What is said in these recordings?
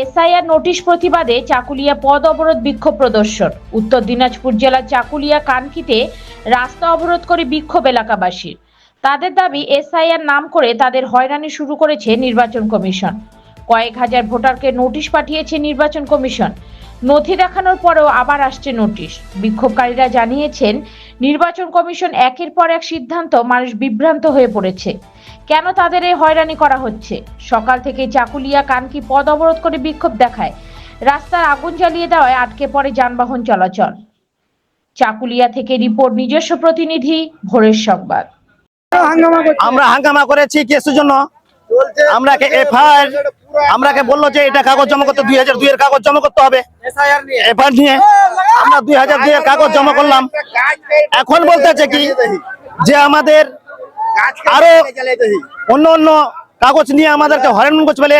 SIR notice প্রতিবাদে চাকুলিয়া পদ অবরোধ বিক্ষোভ প্রদর্শন। উত্তর দিনাজপুর জেলার চাকুলিয়া কানকিতে রাস্তা অবরোধ করে বিক্ষোভ এলাকাবাসীর। তাদের দাবি, এসআইআর নাম করে তাদের হয়রানি শুরু করেছে নির্বাচন কমিশন। কয়েক হাজার ভোটারকে নোটিশ পাঠিয়েছে নির্বাচন কমিশন। নথি দেখানোর পরেও আবার আসছে নোটিশ। বিক্ষোভকারীরা জানিয়েছেন নির্বাচন কমিশন একের পর এক সিদ্ধান্ত মানুষ বিভ্রান্ত হয়ে পড়েছে। কেন তাদের এই হয়রানি করা হচ্ছে? সকাল থেকে চাকুলিয়া কানকি পদ অবরোধ করে বিক্ষোভ দেখায়। রাস্তার আগুন জ্বালিয়ে দেওয়ায় আটকে পড়ে যানবাহন চলাচল। চাকুলিয়া থেকে রিপোর্ট নিজস্ব প্রতিনিধি ভোরের সংবাদ। আমরা হাঙ্গামা করেছি। কেসের জন্য। আমরাকে এফআইআর আমরাকে বলল যে এটা কাগজ জমা করতে দুই হাজার দুইয়ের কাগজ জমা করতে হবে। এফআইআর নিয়ে। আমরা দুই হাজার দুইয়ের কাগজ জমা করলাম। এখন বলতেছে কি যে আমাদের আরও অন্য অন্য কাগজ নিয়ে আমাদেরকে হরেন করছে বলে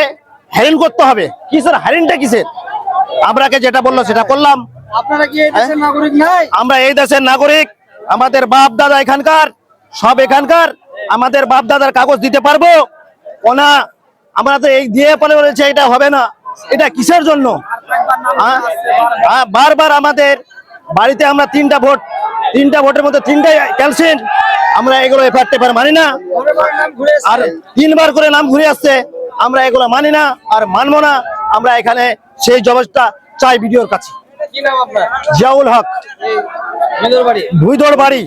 হ্যারেন করতে হবে। কিসের হ্যারেনটা কিসের? আমরাকে যেটা বলল সেটা করলাম। আপনারা কি এই দেশের নাগরিক নাই? আমরা এই দেশের নাগরিক। আমাদের বাপ দাদা এখানকার সব এখানকার। আমাদের বাপ দাদার কাগজ দিতে পারব। ওনা আমরা তো এই দিয়ে পরে বলেছে এটা হবে না। এটা কিসের জন্য? আ? আ, বারবার আমাদের বাড়িতে আমরা তিনটা ভোট তিনটা ভোটের মধ্যে তিনটাই ক্যালসিন আমরা এগুলো এফআর টেফার মানি না। আর তিনবার করে নাম ঘুরে আসছে আমরা এগুলো মানি না আর মানবো না। আমরা এখানে সেই জবাবটা চাই ভিডিওর কাছে। কি নাম আপনার? জিয়াউল হক। ভুইদর বাড়ি